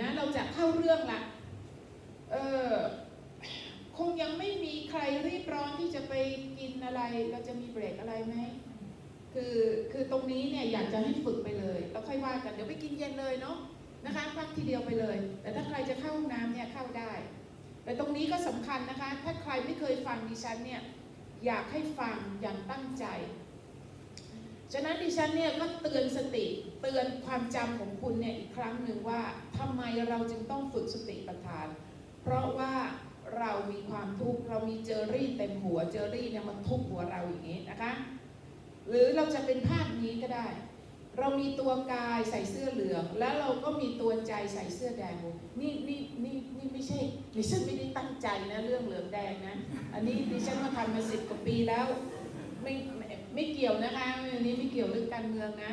นะเราจะเข้าเรื่องละเออคงยังไม่มีใครรีบร้อนที่จะไปกินอะไร เราจะมีเบรกอะไรไหมคือคือตรงนี้เนี่ยอยากจะให้ฝึกไปเลยแล้วค่อยว่ากันเดี๋ยวไปกินเย็นเลยเนาะนะคะพักทีเดียวไปเลย แต่ถ้าใครจะเข้าห้องน้ำเนี่ยเข้าได้ แต่ตรงนี้ก็สำคัญนะคะ ถ้าใครไม่เคยฟังดิฉันเนี่ยอยากให้ฟังอย่างตั้งใจ ฉะนั้นดิฉันเนี่ยก็เตือนสติเตือนความจำของคุณเนี่ยอีกครั้งหนึ่งว่าทำไมเราจึงต้องฝึกสติปัฏฐาน เพราะว่าเรามีความทุกข์เรามีเจอรี่เต็มหัวเจอรี่เนี่ยมันทุบหัวเราอย่างนี้นะคะ หรือเราจะเป็นภาพนี้ก็ได้ เรามีตัวกายใส่เสื้อเหลืองแล้วเราก็มีตัวใจใส่เสื้อแดงนี่นี่นี่นี่ไม่ใช่ดิฉันไม่ได้ตั้งใจนะเรื่องเหลืองแดงนะอันนี้ดิฉันมาทำมาสิบกว่าปีแล้วไม่ ไม่เกี่ยวนะคะอันนี้ไม่เกี่ยวเรื่องการเมืองนะ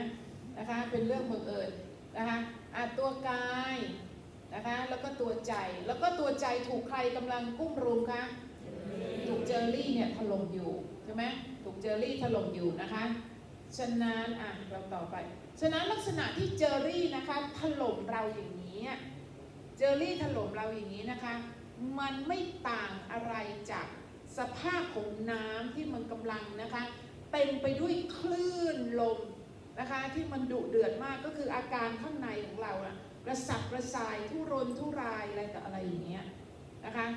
นะคะ เป็นเรื่องบังเอิญนะคะอะตัวกายนะคะแล้วก็ตัวใจแล้วก็ตัวใจถูกใครกำลังกุ้มรุมคะถูกเจอรี่เนี่ยถล่มอยู่ใช่ไหมถูกเจอรี่ถล่มอยู่นะคะฉะนั้นอะเราต่อไป ฉะนั้นลักษณะที่เจอรี่นะคะถล่มเราอย่างนี้เจอรี่ถล่มเราอย่างนี้นะคะ มันไม่ต่างอะไรจากสภาพของน้ำที่มันกำลังนะคะ เต็มไปด้วยคลื่นลมนะคะที่มันดุเดือดมากก็คืออาการข้างในของเราอะกระสับกระส่ายทุรนทุรายอะไรต่ออะไรอย่างเงี้ยนะคะ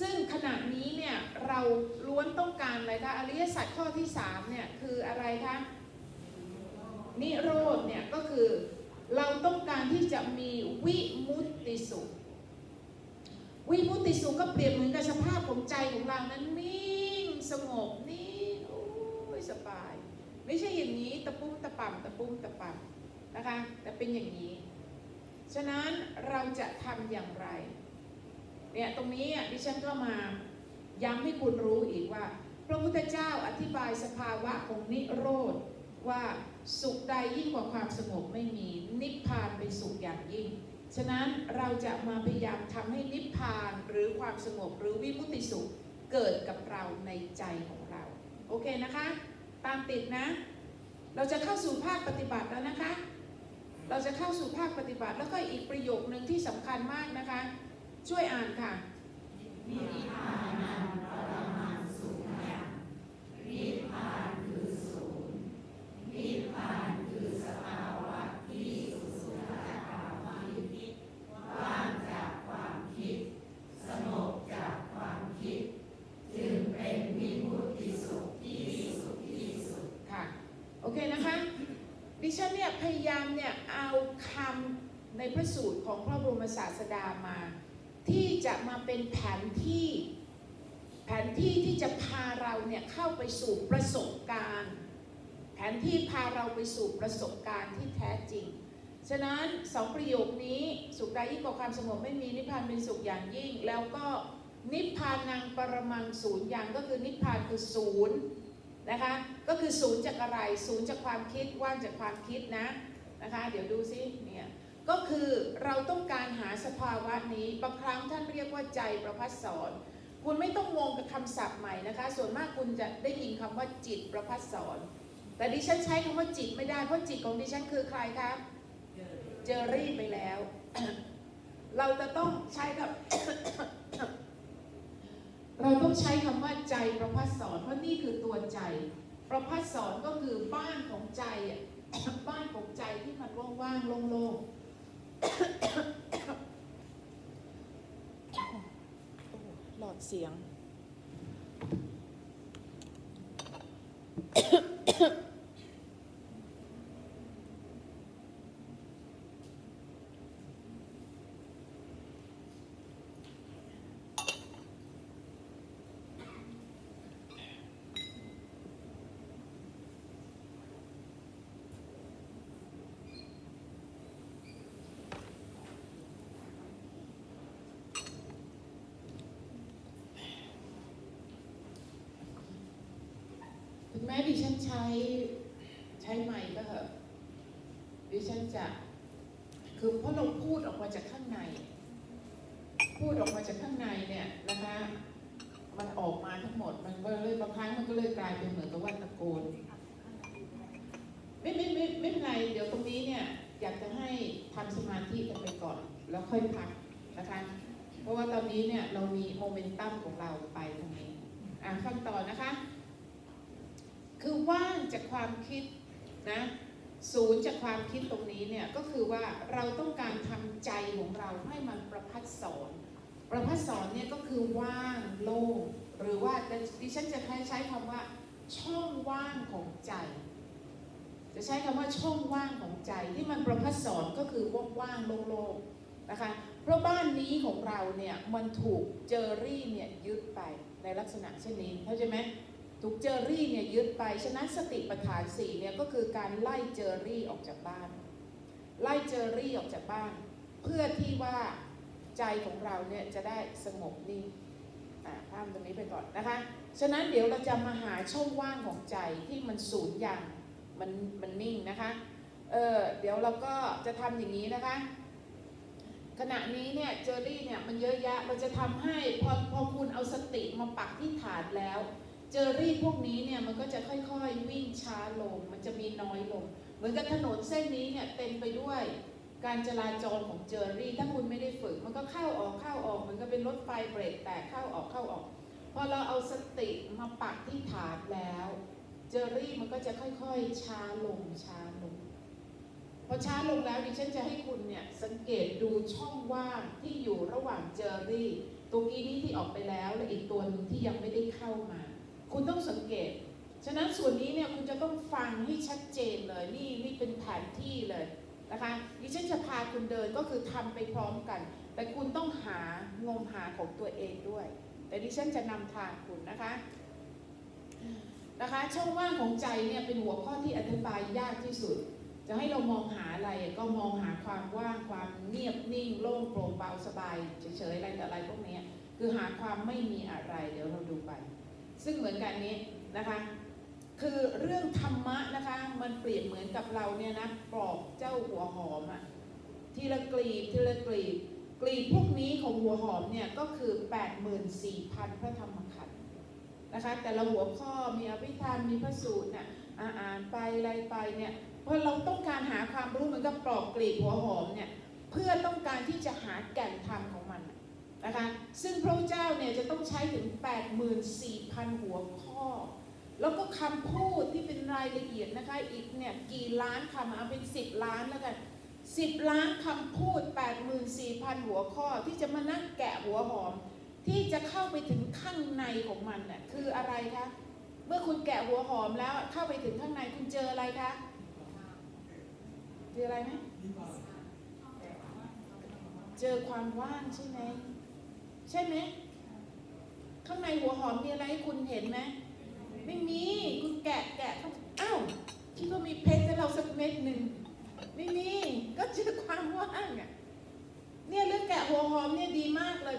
ซึ่งขณะนี้เนี่ยเราล้วนต้องการอะไรคะอริยสัจข้อที่สามเนี่ยคืออะไรคะนิโรธเนี่ยก็คือเราต้องการที่จะมีวิมุตติสุข วิมุตติสุขก็เปรียบเหมือนกับสภาพของใจของเรานั้นนิ่งสงบนิ่ง ไม่ใช่อย่างนี้ตะปุ้มตะป่ำตะปุ้มตะป่ำนะคะ แต่เป็นอย่างนี้ ฉะนั้นเราจะทำอย่างไร เนี่ยตรงนี้อะดิฉันก็มาย้ำให้คุณรู้อีกว่า พระพุทธเจ้าอธิบายสภาวะของนิโรธว่าสุขใดยิ่งกว่าความสงบไม่มี นิพพานเป็นสุขอย่างยิ่ง ฉะนั้นเราจะมาพยายามทำให้นิพพานหรือความสงบหรือวิมุตติสุขเกิดกับเราในใจของเรา โอเคนะคะ ตามติดนะ เราจะเข้าสู่ภาคปฏิบัติแล้วนะคะ เราจะเข้าสู่ภาคปฏิบัติแล้วก็อีกประโยคหนึ่งที่สำคัญมากนะคะ ช่วยอ่านค่ะค่ะ โอเคนะคะ ดิฉันเนี่ยพยายามเนี่ยเอาคำในพระสูตรของพระบรม ศาสดามา ที่จะมาเป็นแผนที่แผนที่ที่จะพาเราเนี่ยเข้าไปสู่ประสบการณ์ แผนที่พาเราไปสู่ประสบการณ์ที่แท้จริง ฉะนั้นสองประโยคนี้สุขใดยิ่งกว่าความสงบไม่มีนิพพานเป็นสุขอย่างยิ่ง แล้วก็นิพพานังปรมังศูนย์อย่างก็คือนิพพานคือศูนย์นะคะก็คือศูนย์จากอะไรศูนย์จากความคิดว่างจากความคิดนะนะคะ เดี๋ยวดูซิเนี่ย ก็คือเราต้องการหาสภาวะนี้บางครั้งท่านเรียกว่าใจประพัสสอนคุณไม่ต้องงงกับคำศัพท์ใหม่นะคะ ส่วนมากคุณจะได้ยินคำว่าจิตประพัสสอนแต่ดิฉันใช้คำว่าจิตไม่ได้เพราะจิตของดิฉันคือใครครับเจอรี่ไปแล้ว เราจะต้องใช้กับ เราต้องใช้คำว่าใจประพัสสอนเพราะนี่คือตัวใจ ประพัสสอนก็คือบ้านของใจอะบ้านของใจที่มันว่างๆโล่งๆ หลอดเสียงแม้ดิฉัน ใช้ใช้ไมค์ก็เถอะดิฉันจะคือเพราะเราพูดออกมาจากข้างใน พูดออกมาจากข้างในเนี่ยนะคะ มันออกมาทั้งหมดมันก็เลยบางครั้งมันก็เลยกลายเป็นเหมือนกับว่าตะโกนไม่ไม่ไม่ไม่เป็นไร เดี๋ยวตรงนี้เนี่ยอยากจะให้ททำสมาธิกันไปก่อน แล้วค่อยพักนะคะ เพราะว่าตอนนี้เนี่ยเรามีโมเมนตัมของเราไปตรงนี้อะฟังต่อนะคะ คือว่างจากความคิดนะศูนย์จากความคิดตรงนี้เนี่ยก็คือว่าเราต้องการทำใจของเราให้มันประพัดสอนประพัดสอนเนี่ยก็คือว่างโล่งหรือว่าดิฉันจะใช้ใช้คำว่า ช่องว่างของใจ จะใช้คำว่าช่องว่างของใจที่มันประพัดสอนก็คือว่างๆโล่งๆนะคะเพราะบ้านนี้ของเราเนี่ยมันถูกเจอรี่เนี่ยยึดไปในลักษณะเช่นนี้เข้าใจไหม ถูกเจอรี่เนี่ยยึดไป ฉะนั้นสติปัฏฐานสี่เนี่ยก็คือการไล่เจอรี่ออกจากบ้าน ไล่เจอรี่ออกจากบ้าน เพื่อที่ว่าใจของเราเนี่ยจะได้สงบนิ่งอ่าข้ามตรงนี้ไปก่อนนะคะ ฉะนั้นเดี๋ยวเราจะมาหาช่องว่างของใจที่มันสูญอย่างมันมันนิ่งนะคะ เออเดี๋ยวเราก็จะทำอย่างนี้นะคะ ขณะนี้เนี่ยเจอรี่เนี่ยมันเยอะแยะ เราจะทำให้พอพอคุณเอาสติมาปักที่ฐานแล้ว เจอรี่พวกนี้เนี่ยมันก็จะค่อยๆวิ่งช้าลง มันจะมีน้อยลง เหมือนกับถนนเส้นนี้เนี่ยเต็มไปด้วยการจราจรของเจอรี่ ถ้าคุณไม่ได้ฝึก มันก็เข้าออกเข้าออกเหมือนกับเป็นรถไฟเบรกแตกเข้าออกเข้าออก พอเราเอาสติมาปักที่ฐานแล้ว เจอรี่มันก็จะค่อยๆช้าลงช้าลงพอช้าลงแล้วดิฉันจะให้คุณเนี่ยสังเกตดูช่องว่างที่อยู่ระหว่างเจอรี่ ตัวกี้นี้ที่ออกไปแล้วและอีกตัวหนึงที่ยังไม่ได้เข้ามา คุณต้องสังเกต ฉะนั้นส่วนนี้เนี่ยคุณจะต้องฟังให้ชัดเจนเลย นี่นี่เป็นแผนที่เลยนะคะดิฉันจะพาคุณเดินก็คือทำไปพร้อมกัน แต่คุณต้องหางมหาของตัวเองด้วย แต่ดิฉันจะนำทางคุณนะคะนะคะช่องว่างของใจเนี่ยเป็นหัวข้อที่อธิบายยากที่สุด จะให้เรามองหาอะไรก็มองหาความว่างความเงียบนิ่ง โล่งโปร่งเบาสบายเฉยๆอะไรแต่อะไรพวกนี้คือหาความไม่มีอะไรเดี๋ยวเราดูไป ซึ่งเหมือนกันนี้นะคะ คือเรื่องธรรมะนะคะ มันเปรียบเหมือนกับเราเนี่ยนะปลอกเจ้าหัวหอมอะทีละกลีบทีละกลีบกลีบพวกนี้ของหัวหอมเนี่ยก็คือ 84,000 พระธรรมขันธ์นะคะ แต่ละหัวข้อมีอภิธรรมมีพระสูตรเนี่ยอ่านไปอะไรไปเนี่ยเพราะเราต้องการหาความรู้เหมือนกับปลอกกลีบหัวหอมเนี่ยเพื่อต้องการที่จะหาแก่นธรรมข นะนะคะซึ่งพระเจ้าเนี่ยจะต้องใช้ถึง 84,000 หัวข้อ แล้วก็คำพูดที่เป็นรายละเอียดนะคะอีกเนี่ยกี่ล้านคำเอาเป็น 10 ล้านแล้วกัน 10 ล้านคำพูด 84,000 หัวข้อที่จะมานั่งแกะหัวหอม ที่จะเข้าไปถึงข้างในของมันน่ะคืออะไรคะเมื่อคุณแกะหัวหอมแล้วเข้าไปถึงข้างในคุณเจออะไรคะเจออะไรไหมเจอความว่างใช่ไหม ใช่ไหมข้างในหัวหอมมีอะไรให้คุณเห็นไหมไม่มีคุณแกะแกะเขาอ้าวคิดว่ามีเพชรให้เราสักเม็ดหนึ่งไม่มีก็เจอความว่างอะเนี่ยเรื่องแกะหัวหอมเนี่ยดีมากเลย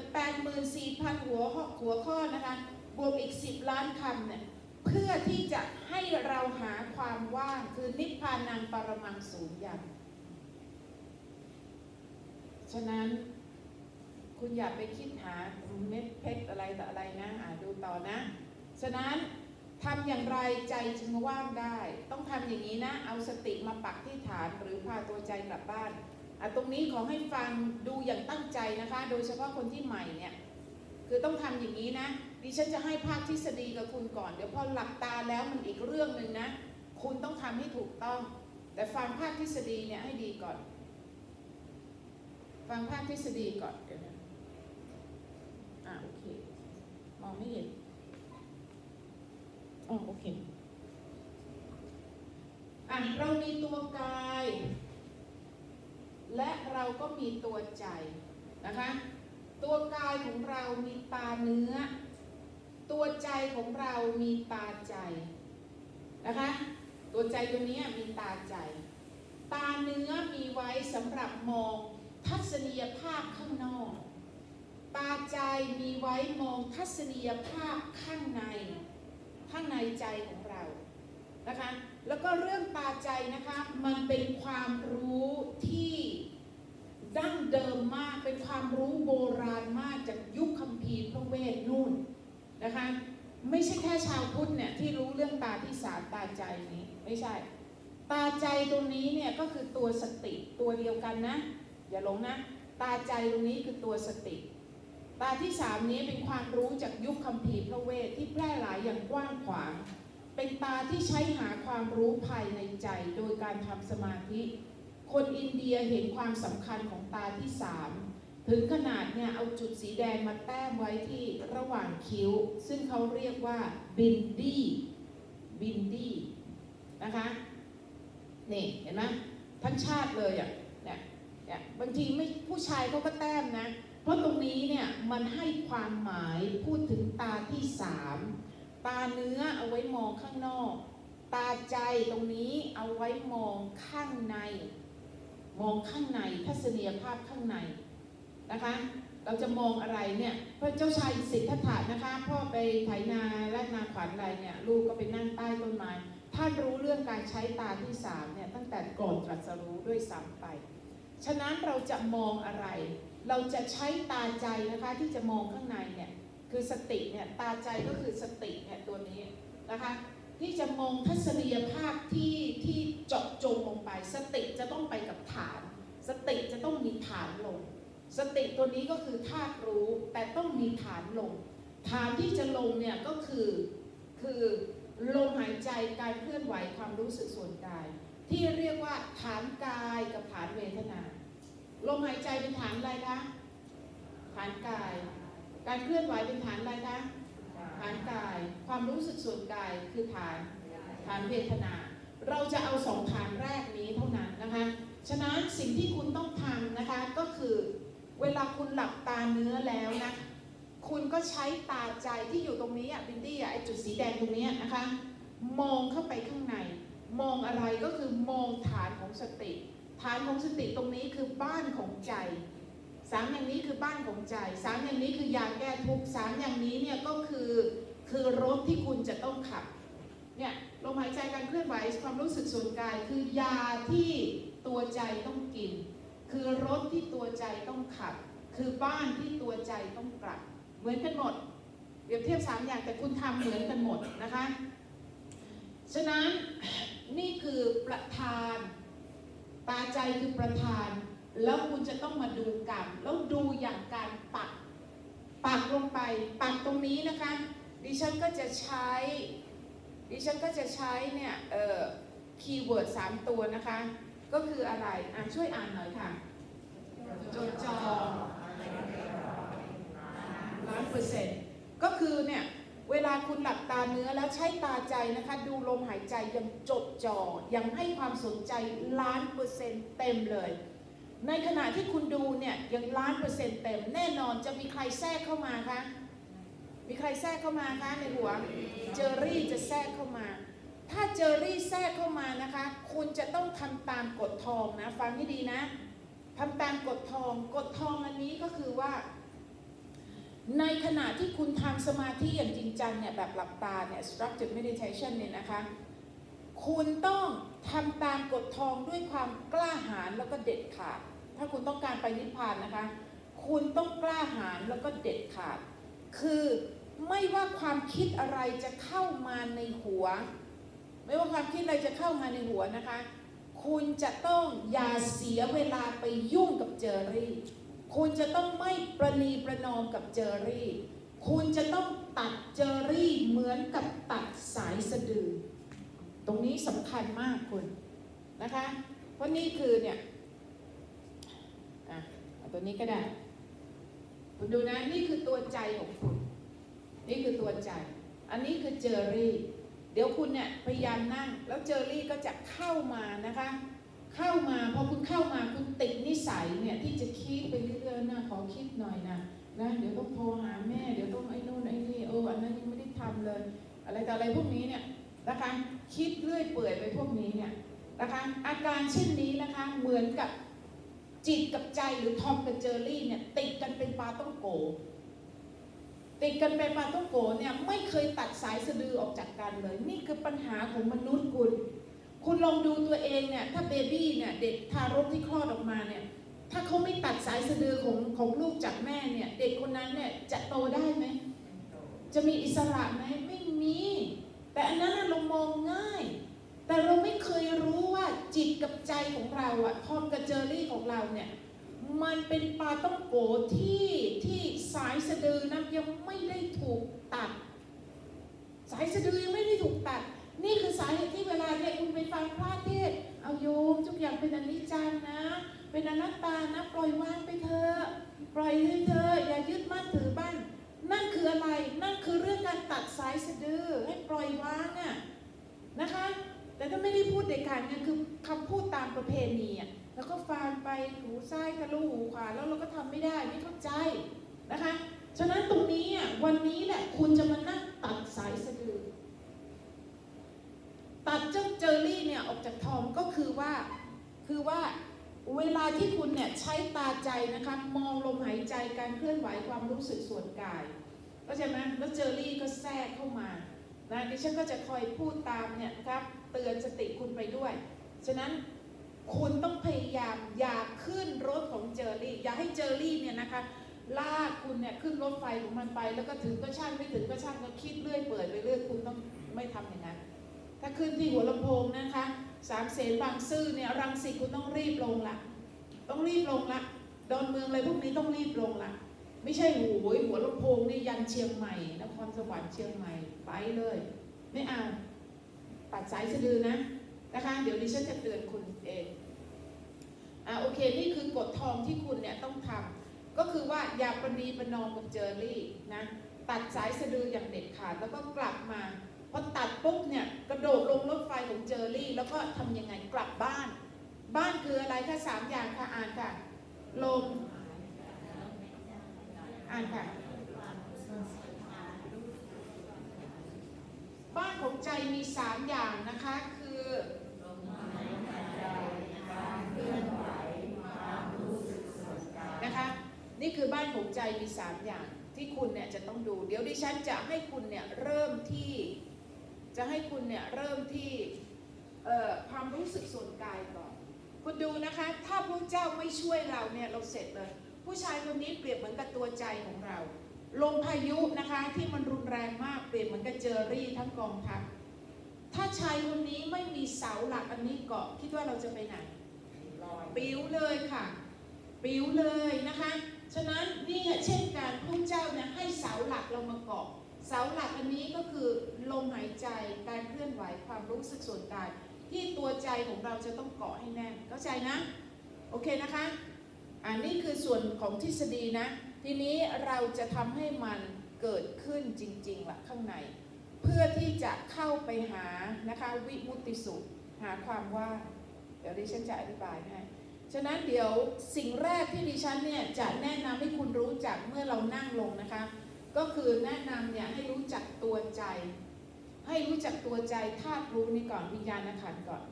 84,000หัวข้อหัวข้อนะคะบวกอีก10ล้านคำเนี่ยเพื่อที่จะให้เราหาความว่างคือนิพพานังปรมังสูญญ์ฉะนั้น คุณอย่าไปคิดหาเม็ดเพชรอะไรต่ออะไรนะอ่าดูต่อนะ ฉะนั้นทำอย่างไรใจจึงว่างได้ ต้องทำอย่างนี้นะ เอาสติมาปักที่ฐานหรือพาตัวใจกลับบ้านอะตรงนี้ขอให้ฟังดูอย่างตั้งใจนะคะ โดยเฉพาะคนที่ใหม่เนี่ยคือต้องทำอย่างนี้นะดิฉันจะให้ภาคทฤษฎีกับคุณก่อน เดี๋ยวพอหลับตาแล้วมันอีกเรื่องหนึ่งนะ คุณต้องทำให้ถูกต้อง แต่ฟังภาคทฤษฎีเนี่ยให้ดีก่อน ฟังภาคทฤษฎีก่อนเดี๋ยวนะ อ่าโอเค มองไม่เห็นอ๋อโอเค อะเรามีตัวกาย และเราก็มีตัวใจนะคะ ตัวกายของเรามีตาเนื้อ ตัวใจของเรามีตาใจนะคะ ตัวใจตัวนี้มีตาใจ ตาเนื้อมีไว้สำหรับมองทัศนียภาพข้างนอก ตาใจมีไว้มองทัศนียภาพข้างใน ข้างในใจของเรานะคะ แล้วก็เรื่องตาใจนะคะ มันเป็นความรู้ที่ดั้งเดิมมาก เป็นความรู้โบราณมากจากยุคคัมภีร์พระเวทนู่นนะคะ ไม่ใช่แค่ชาวพุทธเนี่ยที่รู้เรื่องตาที่สามตาใจนี้ไม่ใช่ ตาใจตรงนี้เนี่ยก็คือตัวสติตัวเดียวกันนะ อย่าหลงนะ ตาใจตรงนี้คือตัวสติ ตาที่สามนี้เป็นความรู้จากยุคคัมภีร์พระเวทที่แพร่หลายอย่างกว้างขวาง เป็นตาที่ใช้หาความรู้ภายในใจโดยการทำสมาธิ คนอินเดียเห็นความสำคัญของตาที่สามถึงขนาดเนี่ยเอาจุดสีแดงมาแต้มไว้ที่ระหว่างคิ้ว ซึ่งเขาเรียกว่าบินดี้บินดี้นะคะนี่เห็นไหมทั้งชาติเลยอะเนี่ยเนี่ยบางทีไม่ผู้ชายเขาก็แต้มนะ ราะตรงนี้เนี่ยมันให้ความหมายพูดถึงตาที่สามตาเนื้อเอาไว้มองข้างนอก ตาใจตรงนี้เอาไว้มองข้างใน มองข้างในทัศนียภาพข้างในนะคะเราจะมองอะไรเนี่ยพระเจ้าชายสิทธัตถะนะคะพ่อไปไถนาและนาขวัญอะไรเนี่ยลูกก็ไปนั่งใต้ต้นไม้ท่านรู้เรื่องการใช้ตาที่สามเนี่ยตั้งแต่ก่อนตรัสรู้ด้วยซ้ำไป ฉะนั้นเราจะมองอะไร เราจะใช้ตาใจนะคะที่จะมองข้างในเนี่ยคือสติเนี่ยตาใจก็คือสติเนี่ยตัวนี้นะคะที่จะมองทัศนียภาพที่ที่เจาะจงลงไป สติจะต้องไปกับฐาน สติจะต้องมีฐานลง สติตัวนี้ก็คือธาตุรู้แต่ต้องมีฐานลง ฐานที่จะลงเนี่ยก็คือคือลมหายใจการเคลื่อนไหวความรู้สึกส่วนกาย ที่เรียกว่าฐานกายกับฐานเวทนา ลมหายใจเป็นฐานอะไรคะ ฐานกาย การเคลื่อนไหวเป็นฐานอะไรคะ ฐานกาย ความรู้สึกส่วนกายคือฐาน ฐานเวทนา เราจะเอาสองฐานแรกนี้เท่านั้นนะคะ ฉะนั้นสิ่งที่คุณต้องทำนะคะก็คือเวลาคุณหลับตาเนื้อแล้วนะ คุณก็ใช้ตาใจที่อยู่ตรงนี้อะบินดี้อะไอจุดสีแดงตรงนี้นะคะ มองเข้าไปข้างใน มองอะไรก็คือมองฐานของสติ ฐานของสติตรงนี้คือบ้านของใจสามอย่างนี้คือบ้านของใจสามอย่างนี้คือยาแก้ทุกข์สามอย่างนี้เนี่ยก็คือคือรถที่คุณจะต้องขับเนี่ยลมหายใจการเคลื่อนไหวความรู้สึกส่วนกาย คือยาที่ตัวใจต้องกิน คือรถที่ตัวใจต้องขับ คือบ้านที่ตัวใจต้องกลับ เหมือนกันหมดเปรียบเทียบสามอย่างแต่คุณทำเหมือนกันหมดนะคะ ฉะนั้นนี่คือประธาน ตาใจคือประธาน แล้วคุณจะต้องมาดูกรรมแล้วดูอย่างการปัก ปักลงไป ปักตรงนี้นะคะ ดิฉันก็จะใช้ ดิฉันก็จะใช้เนี่ยเอ่อคีย์เวิร์ดสามตัวนะคะ ก็คืออะไรอะช่วยอ่านหน่อยค่ะจดจอล้านเปอร์เซ็นต์ก็คือเนี่ย เวลาคุณหลับตาเนื้อแล้วใช้ตาใจนะคะ ดูลมหายใจยังจดจอ่อยังให้ความสนใจล้านเปอร์เซ็นต์เต็มเลย ในขณะที่คุณดูเนี่ยยังล้านเปอร์เซ็นต์เต็ม แน่นอนจะมีใครแทรกเข้ามาคะมีใครแทรกเข้ามาคะในหัวเจอรี่จะแทรกเข้ามา ถ้าเจอรี่แทรกเข้ามานะคะ คุณจะต้องทำตามกฎทองนะ ฟังให้ดีนะทำตามกฎทองกฎทองอันนี้ก็คือว่า ในขณะที่คุณทำสมาธิอย่างจริงจังเนี่ยแบบหลับตาเนี่ย structured meditation เนี่ยนะคะ คุณต้องทำตามกฎทองด้วยความกล้าหาญแล้วก็เด็ดขาด ถ้าคุณต้องการไปนิพพานนะคะ คุณต้องกล้าหาญแล้วก็เด็ดขาด คือไม่ว่าความคิดอะไรจะเข้ามาในหัว ไม่ว่าความคิดอะไรจะเข้ามาในหัวนะคะ คุณจะต้องอย่าเสียเวลาไปยุ่งกับเจอรี่ คุณจะต้องไม่ประนีประนอมกับเจอรี่ คุณจะต้องตัดเจอรี่เหมือนกับตัดสายสะดือ ตรงนี้สำคัญมากคุณนะคะ เพราะนี่คือเนี่ยอะตัวนี้ก็ได้ คุณดูนะนี่คือตัวใจของคุณ นี่คือตัวใจ อันนี้คือเจอรี่ เดี๋ยวคุณเนี่ยพยายามนั่ง แล้วเจอรี่ก็จะเข้ามานะคะ เข้ามาพอคุณเข้ามาคุณติดนิสัยเนี่ยที่จะคิดไปเรื่อยๆนะขอคิดหน่อยนะนะเดี๋ยวต้องโทรหาแม่เดี๋ยวต้องไอ้นู่นไอ้นี่เอออันนั้นยังไม่ได้ทำเลย อะไรแต่อะไรพวกนี้เนี่ยนะคะคิดเรื่อยเปื่อยไปพวกนี้เนี่ยนะคะอาการเช่นนี้นะคะเหมือนกับจิตกับใจหรือทอมกับเจอรี่เนี่ยติดกันเป็นปลาต้องโก ติดกันเป็นปลาต้องโกเนี่ยไม่เคยตัดสายสะดือออกจากกันเลย นี่คือปัญหาของมนุษย์คุณ คุณลองดูตัวเองเนี่ย ถ้าเบบี้เนี่ย เด็กทารกที่คลอดออกมาเนี่ย ถ้าเขาไม่ตัดสายสะดือของของลูกจากแม่เนี่ย เด็กคนนั้นเนี่ยจะโตได้ไหม จะมีอิสระไหมไม่มี แต่อันนั้นเรามองง่าย แต่เราไม่เคยรู้ว่าจิตกับใจของเราอะทอมกับเจอรี่ของเราเนี่ย มันเป็นปลาต้องโกที่ที่สายสะดือนะยังไม่ได้ถูกตัด สายสะดือยังไม่ได้ถูกตัด นี่คือสาเหตุที่เวลาเนี่ยคุณไปฟังพระเทศเอาโยมทุกอย่างเป็นอนิจจังนะ เป็นอนัตตานะปล่อยวางไปเถอะปล่อยให้เธออย่ายึดมั่นถือบ้านนั่นคืออะไรนั่นคือเรื่องการตัดสายสะดือให้ปล่อยวางอะนะคะ แต่ถ้าไม่ได้พูดเด็ดขาดเนี่ยคือคำพูดตามประเพณีอะแล้วก็ฟังไปหูซ้ายทะลุหูขวาแล้วเราก็ทำไม่ได้ไม่เข้าใจนะคะฉะนั้นตรงนี้อะวันนี้แหละคุณจะมานั่งตัดสายสะดือ เจอรี่เนี่ยออกจากทองก็คือว่าคือว่าเวลาที่คุณเนี่ยใช้ตาใจนะคะมองลมหายใจการเคลื่อนไหวความรู้สึกส่วนกายเข้าใจไหมแล้วเจอรี่ก็แทรกเข้ามานะดิฉันก็จะคอยพูดตามเนี่ยนะครับเตือนสติคุณไปด้วย ฉะนั้นคุณต้องพยายามอย่าขึ้นรถของเจอรี่ อย่าให้เจอรี่เนี่ยนะคะลากคุณเนี่ยขึ้นรถไฟของมันไป แล้วก็ถึงก็ช่างไม่ถึงก็ช่างก็คิดเรื่อยเปิดไปเรื่อยคุณต้องไม่ทำอย่างนั้น ถ้าขึ้นที่หัวลำโพงนะคะสามเสนบางซื่อเนี่ยรังสิตคุณต้องรีบลงละต้องรีบลงละดอนเมืองอะไรพวกนี้ต้องรีบลงละไม่ใช่โอยหัวลำโพงนี่ยันเชียงใหม่นครสวรรค์เชียงใหม่ไปเลย ไม่เอาตัดสายสะดือนะนะคะ เดี๋ยวดิฉันจะเตือนคุณเองอ่าโอเคนี่คือกฎทองที่คุณเนี่ยต้องทำก็คือว่าอย่าประนีประนอมกับเจอรี่นะตัดสายสะดืออย่างเด็ดขาดแล้วก็กลับมา พอตัดปุ๊บเนี่ยกระโดดลงรถไฟของเจอรี่ แล้วก็ทำยังไงกลับบ้าน บ้านคืออะไรคะสามอย่างค่ะอ่านค่ะลมอ่านค่ะ บ้านของใจมีสามอย่างนะคะคือนะคะนี่คือบ้านของใจมีสามอย่างที่คุณเนี่ยจะต้องดู เดี๋ยวดิฉันจะให้คุณเนี่ยเริ่มที่ จะให้คุณเนี่ยเริ่มที่เอ่อความรู้สึกส่วนกายก่อน คุณดูนะคะ ถ้าพระเจ้าไม่ช่วยเราเนี่ยเราเสร็จเลย ผู้ชายคนนี้เปรียบเหมือนกับตัวใจของเรา ลมพายุนะคะที่มันรุนแรงมากเปรียบเหมือนกับเจอรี่ทั้งกองทัพ ถ้าชายคนนี้ไม่มีเสาหลักอันนี้เกาะคิดว่าเราจะไปไหนปิ้วเลยค่ะ ปิ้วเลยนะคะ ฉะนั้นนี่เช่นการพระเจ้าเนี่ยให้เสาหลักเรามาเกาะ เสาหลักอันนี้ก็คือลมหายใจการเคลื่อนไหวความรู้สึกส่วนกายที่ตัวใจของเราจะต้องเกาะให้แน่นเข้าใจนะ โอเคนะคะอันนี้คือส่วนของทฤษฎีนะ ทีนี้เราจะทำให้มันเกิดขึ้นจริงๆล่ะข้างใน เพื่อที่จะเข้าไปหานะคะวิมุตติสุขหาความว่างเดี๋ยวดิฉันจะอธิบายให้ฉะนั้นเดี๋ยวสิ่งแรกที่ดิฉันเนี่ยจะแนะนำให้คุณรู้จักเมื่อเรานั่งลงนะคะ ก็คือแนะนำเนี่ยให้รู้จักตัวใจ ให้รู้จักตัวใจธาตุรู้นี่ก่อนวิญญาณขันก่อน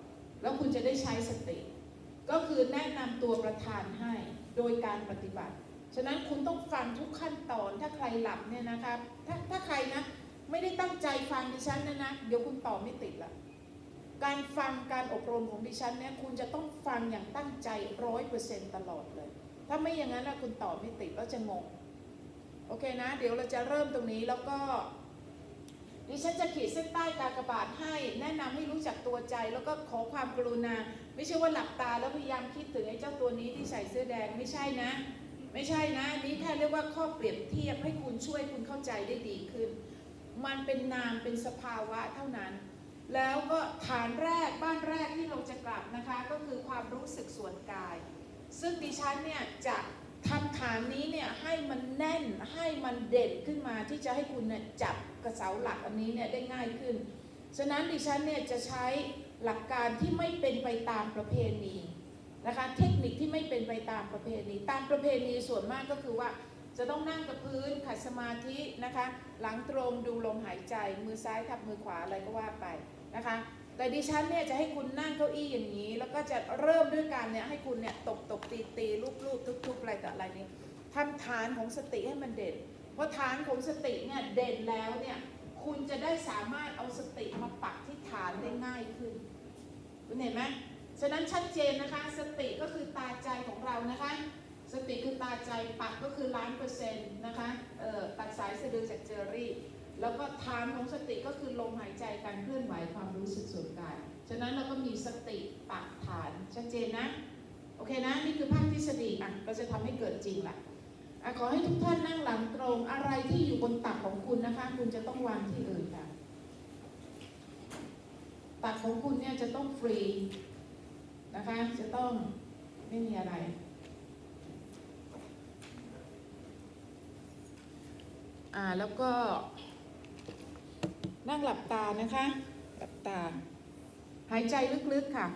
แล้วคุณจะได้ใช้สติ ก็คือแนะนำตัวประธานให้โดยการปฏิบัติ ฉะนั้นคุณต้องฟังทุกขั้นตอนถ้าใครหลับเนี่ยนะครับถ้าถ้าใครนะไม่ได้ตั้งใจฟังดิฉันนะนะเดี๋ยวคุณต่อไม่ติดละการฟังการอบรมของดิฉันเนี่ยคุณจะต้องฟังอย่างตั้งใจร้อยเปอร์เซ็นต์ตลอดเลย ถ้าไม่อย่างนั้นนะคุณต่อไม่ติดแล้วจะงง โอเคนะ เดี๋ยวเราจะเริ่มตรงนี้แล้วก็ดิฉันจะขีดเส้นใต้กากบาทให้ แนะนำให้รู้จักตัวใจ แล้วก็ขอความกรุณา ไม่ใช่ว่าหลับตาแล้วพยายามคิดถึงไอ้เจ้าตัวนี้ที่ใส่เสื้อแดงไม่ใช่นะ ไม่ใช่นะนี่แค่เรียกว่าข้อเปรียบเทียบให้คุณช่วยคุณเข้าใจได้ดีขึ้น มันเป็นนามเป็นสภาวะเท่านั้น แล้วก็ฐานแรกบ้านแรกที่เราจะกลับนะคะ ก็คือความรู้สึกส่วนกาย ซึ่งดิฉันเนี่ยจะ ทำฐานนี้เนี่ยให้มันแน่นให้มันเด่นขึ้นมาที่จะให้คุณเนี่ยจับกระเสาหลักอันนี้เนี่ยได้ง่ายขึ้น ฉะนั้นดิฉันเนี่ยจะใช้หลักการที่ไม่เป็นไปตามประเพณีนะคะเทคนิคที่ไม่เป็นไปตามประเพณี ตามประเพณีส่วนมากก็คือว่าจะต้องนั่งกับพื้นขัดสมาธินะคะ หลังตรงดูลมหายใจ มือซ้ายทับมือขวาอะไรก็ว่าไปนะคะ แต่ดิฉันเนี่ยจะให้คุณนั่งเก้าอี้อย่างนี้ แล้วก็จะเริ่มด้วยการเนี่ยให้คุณเนี่ยตบตบตีตีลูบลูบทุบทุบอะไรต่ออะไรนี้ทำฐานของสติให้มันเด่น เพอฐานของสติเนี่ยเด่นแล้วเนี่ยคุณจะได้สามารถเอาสติมาปักที่ฐานได้ง่ายขึ้นคุณเห็นไหมฉะนั้นชัดเจนนะคะ สติก็คือตาใจของเรานะคะ สติคือตาใจปักก็คือล้านเปอร์เซ็นต์นะคะเออตัดสายสะดือจากเจอรี่ แล้วก็ฐานของสติก็คือลมหายใจการเคลื่อนไหวความรู้สึกส่วนกาย ฉะนั้นเราก็มีสติปักฐานชัดเจนนะ โอเคนะ นี่คือภาคทฤษฎีอะเราจะทำให้เกิดจริงละอะขอให้ทุกท่านนั่งหลังตรงอะไรที่อยู่บนตักของคุณนะคะ คุณจะต้องวางที่อื่นค่ะตักของคุณเนี่ยจะต้องฟรีนะคะ จะต้องไม่มีอะไรอ่าแล้วก็ นั่งหลับตานะคะ หลับตา หายใจลึกๆค่ะ